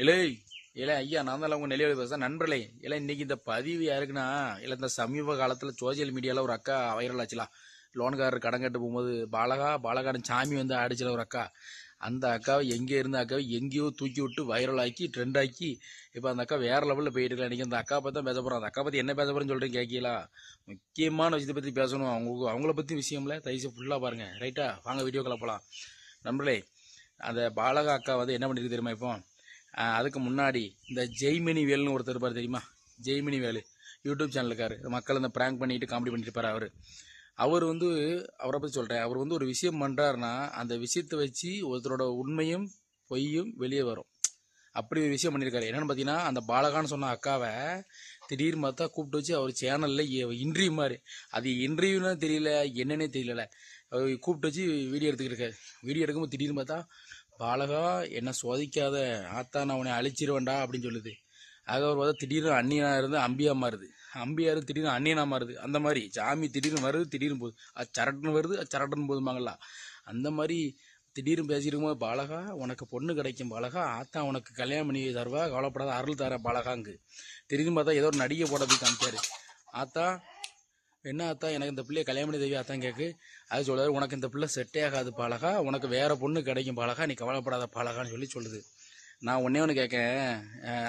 இல்லை இல்லை ஐயா நான் தான் உங்கள் நெல்லியோட பேசுகிறேன் நண்பர்களே இல்லை இன்னைக்கு இந்த பதிவு யாருக்குன்னா இல்லை இந்த சமீப காலத்தில் சோசியல் மீடியாவில் ஒரு அக்கா வைரல் ஆச்சுலாம் லோன்காரர் கடன் கட்டு போகும்போது பாலகா பாலகாரன் சாமி வந்து அடிச்சல ஒரு அக்கா. அந்த அக்காவை எங்கே இருந்த அக்காவை எங்கேயோ தூக்கி விட்டு வைரல் ஆக்கி ட்ரெண்ட் ஆக்கி இப்போ அந்த அக்கா வேறு லெவலில் போயிட்டு இருக்கா. இன்றைக்கி அந்த அக்கா பற்றி தான் பேச போகிறோம் அந்த அக்கா பற்றி என்ன பேச போகிறேன்னு சொல்கிறேன் கேட்கலாம் முக்கியமான விஷயத்தை பற்றி பேசணும். அவங்க அவங்கள பற்றி விஷயம்ல தயவுசெய்து ஃபுல்லாக பாருங்கள் ரைட்டா வாங்க வீடியோ போகலாம் நண்பர்களே அந்த பாலகா அக்கா வந்து என்ன பண்ணிருக்கு தெரியுமா இப்போ? அதுக்கு முன்னாடி இந்த ஜெய்மினி வேல்னு ஒருத்தர் இருப்பார் தெரியுமா? ஜெய்மினி வேலு. யூடியூப் சேனலுக்கார் மக்கள் இந்த ப்ராங்க் பண்ணிட்டு காமெடி பண்ணிட்டு இருப்பார் அவர். அவர் வந்து அவரை பற்றி சொல்கிறேன் அவர் வந்து ஒரு விஷயம் பண்ணுறாருன்னா அந்த விஷயத்தை வச்சு ஒருத்தரோட உண்மையும் பொய்யும் வெளியே வரும். அப்படி ஒரு விஷயம் பண்ணியிருக்காரு என்னென்னு பார்த்தீங்கன்னா அந்த பாலகான்னு சொன்ன அக்காவை திடீர்னு பார்த்தா கூப்பிட்டு வச்சு அவர் சேனலில் இன்டர்வியூ மாதிரி அது இன்டர்வியூன்னு தெரியல என்னன்னே தெரியல அவர் கூப்பிட்டு வச்சு வீடியோ எடுத்துக்கிட்டு இருக்காரு. வீடியோ எடுக்கும்போது திடீர்னு பார்த்தா பாலகா என்ன சோதிக்காத ஆத்தா நான் உன்னை அழிச்சிருவேன்டா அப்படின்னு சொல்லுது. ஆக ஒரு பார்த்தா திடீர்னு அந்நியனா இருந்து அம்பியா மாறுது. அம்பியா இருந்து திடீர்னு அந்நியனா மாறுது. அந்த மாதிரி சாமி திடீர்னு வருது திடீர்னு போகுது அது சரட்டுன்னு வருது அது சரட்டுன்னு போதுமாங்களா அந்த மாதிரி திடீர்னு பேசியிருக்கும்போது பாலகா உனக்கு பொண்ணு கிடைக்கும் பாலகா. ஆத்தா உனக்கு கல்யாணம் பண்ணி தருவா கவலைப்படாத அருள் தர பாலகாங்கு. திடீர்னு பார்த்தா ஏதோ ஒரு நடிகை போட போய் காமிச்சாரு. ஆத்தா என்ன அத்தான் எனக்கு இந்த பிள்ளைய கல்யாணம் பண்ணி தேவி அத்தான் கேட்கு அது சொல்லுவாரு உனக்கு இந்த பிள்ளை செட்டே ஆகாது பாலகா உனக்கு வேற பொண்ணு கிடைக்கும் பாலகா நீ கவலைப்படாத பாலகான்னு சொல்லி சொல்லுது. நான் ஒன்னே ஒன்று கேட்கேன்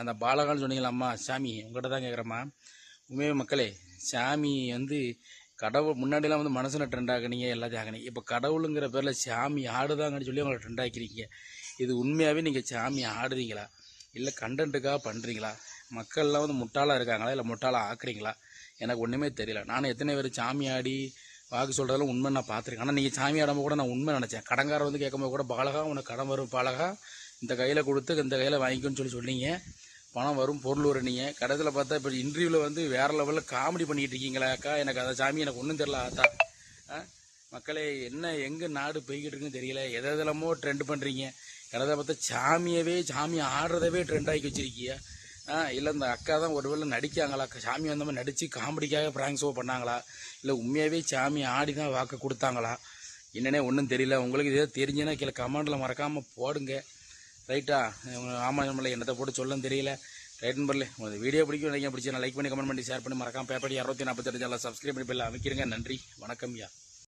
அந்த பாலகான்னு சொன்னீங்களா அம்மா சாமி உங்கள்கிட்ட தான் கேட்குறேம்மா உண்மையே மக்களே சாமி வந்து கடவுள் முன்னாடிலாம் வந்து மனசில் ட்ரெண்ட் ஆகினீங்க எல்லாத்தையும் ஆகினீங்க இப்போ கடவுளுங்கிற பேரில் சாமி ஆடுதாங்கன்னு சொல்லி உங்களை ட்ரெண்ட் ஆக்கிருக்கீங்க. இது உண்மையாகவே நீங்கள் சாமி ஆடுறீங்களா? இல்லை கண்டென்ட்டுக்காக பண்ணுறீங்களா மக்கள்லாம் வந்து முட்டாளாக இருக்காங்களா? இல்லை முட்டாளாக ஆக்குறீங்களா? எனக்கு ஒன்றுமே தெரியல. நானும் எத்தனை பேர் சாமி ஆடி வாக்கு சொல்கிறதெல்லாம் உண்மை நான் பார்த்துருக்கேன். ஆனால் நீங்கள் சாமி ஆடும்போது கூட நான் உண்மை நினச்சேன். கடங்கார வந்து கேட்கும்போது கூட பாலகா உனக்கு கடன் வரும் பாலகா இந்த கையில் கொடுத்து இந்த கையில் வாங்கிக்கோன்னு சொல்லி சொன்னீங்க. பணம் வரும் பொருள் வரும் நீங்கள் கடைசியில் பார்த்தா இப்போ இன்டர்வியூவில் வந்து வேறு லெவலில் காமெடி பண்ணிகிட்டு இருக்கீங்களா அக்கா. எனக்கு அதை சாமி எனக்கு ஒன்றும் தெரில ஆத்தா. ஆ? மக்களே என்ன எங்கே நாடு போய்கிட்டு இருக்குன்னு தெரியல. எதை எதெல்லாமோ ட்ரெண்ட் பண்ணுறீங்க கடைசியில் பார்த்தா சாமியவே சாமி ஆடுறதவே ட்ரெண்ட் ஆக்கி வச்சுருக்கியா இல்லை இந்த அக்கா தான் ஒருவேளை நடிக்காங்களா? சாமி வந்த மாதிரி நடித்து காமெடிக்காக ப்ராங்க் ஷோ பண்ணாங்களா? இல்லை உண்மையாகவே சாமி ஆடி தான் வாக்கு கொடுத்தாங்களா? என்னன்னே ஒன்றும் தெரியல. உங்களுக்கு இதே தெரிஞ்சுன்னா கீழே கமெண்டில் மறக்காமல் போடுங்க. ரைட்டா ஆமாம் நம்மளை என்னத்தை போட்டு சொல்லன்னு தெரியல. ரைட் நம்பர்ல உங்களுக்கு வீடியோ பிடிக்கும் நினைக்க பிடிச்சி லைக் பண்ணி கமெண்ட் பண்ணி ஷேர் பண்ணி மறக்காம பேப்படி அறுபத்தி நாற்பத்தெட்டு சப்ஸ்கிரைப் பண்ணி பெல்ல அமைக்கிறங்க நன்றி வணக்கம் யா